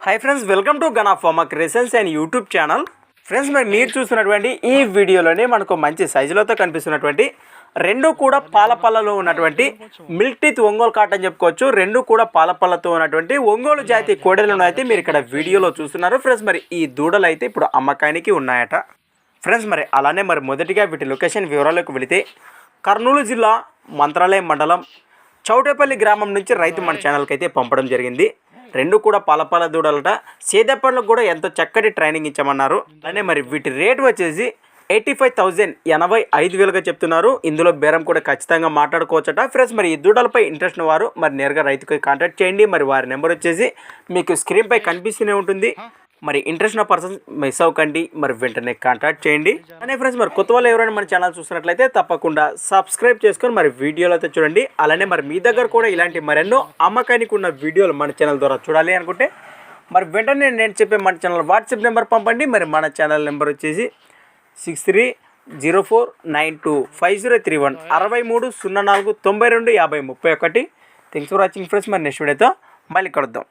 Hi friends welcome to gun of pharma క్రిసెన్స్ and YouTube channel friends మరి మీరు చూస్తున్నటువంటి ఈ వీడియోలోనే మనకు మంచి సైజులతో కనిపిస్తున్నటువంటి రెండు కూడా పాలపల్లలో ఉన్నటువంటి మిల్క్ టీత్ ఒంగోలు కాట్ అని చెప్పుకోవచ్చు. రెండు కూడా పాలపల్లతో ఉన్నటువంటి ఒంగోలు జాతి కోడెలను అయితే మీరు ఇక్కడ వీడియోలో చూస్తున్నారు. ఫ్రెండ్స్ మరి ఈ దూడలు అయితే ఇప్పుడు అమ్మకానికి ఉన్నాయట. ఫ్రెండ్స్ మరి అలానే మరి మొదటిగా వీటి లొకేషన్ వివరాలకు వెళితే కర్నూలు జిల్లా మంత్రాలయం మండలం చౌటేపల్లి గ్రామం నుంచి రైతు మన ఛానల్కి అయితే పంపడం జరిగింది. రెండు కూడా పాలపాల దూడలట. సేదప్పళ్ళకు కూడా ఎంతో చక్కటి ట్రైనింగ్ ఇచ్చామన్నారు. అలానే మరి వీటి రేట్ వచ్చేసి ఎయిటీ ఫైవ్ థౌజండ్ ఎనభై ఐదు వేలుగా చెప్తున్నారు. ఇందులో బేరం కూడా ఖచ్చితంగా మాట్లాడుకోవచ్చట. ఫ్రెండ్స్ మరి ఈ దూడలపై ఇంట్రెస్ట్ వారు మరి నేరుగా రైతుకి కాంటాక్ట్ చేయండి. మరి వారి నెంబర్ వచ్చేసి మీకు స్క్రీన్పై కనిపిస్తూనే ఉంటుంది. మరి ఇంట్రెస్ట్ ఉన్న పర్సన్ మిస్ అవ్వకండి. మరి వెంటనే కాంటాక్ట్ చేయండి. అనే ఫ్రెండ్స్ మరి కొత్త వాళ్ళు ఎవరైనా మన ఛానల్ చూసినట్లయితే తప్పకుండా సబ్స్క్రైబ్ చేసుకొని మరి వీడియోలు అయితే చూడండి. అలానే మరి మీ దగ్గర కూడా ఇలాంటి మరెన్నో అమ్మకానికి ఉన్న వీడియోలు మన ఛానల్ ద్వారా చూడాలి అనుకుంటే మరి వెంటనే నేను చెప్పే మన ఛానల్ వాట్సాప్ నెంబర్ పంపండి. మరి మన ఛానల్ నెంబర్ వచ్చేసి six three zero four nine two five zero three one అరవై మూడు సున్నా నాలుగు తొంభై రెండు యాభై ముప్పై ఒకటి. థ్యాంక్స్ ఫర్ వాచింగ్ ఫ్రెండ్స్ మరి నెక్స్ట్ వీడియోతో మళ్ళీ కలుద్దాం.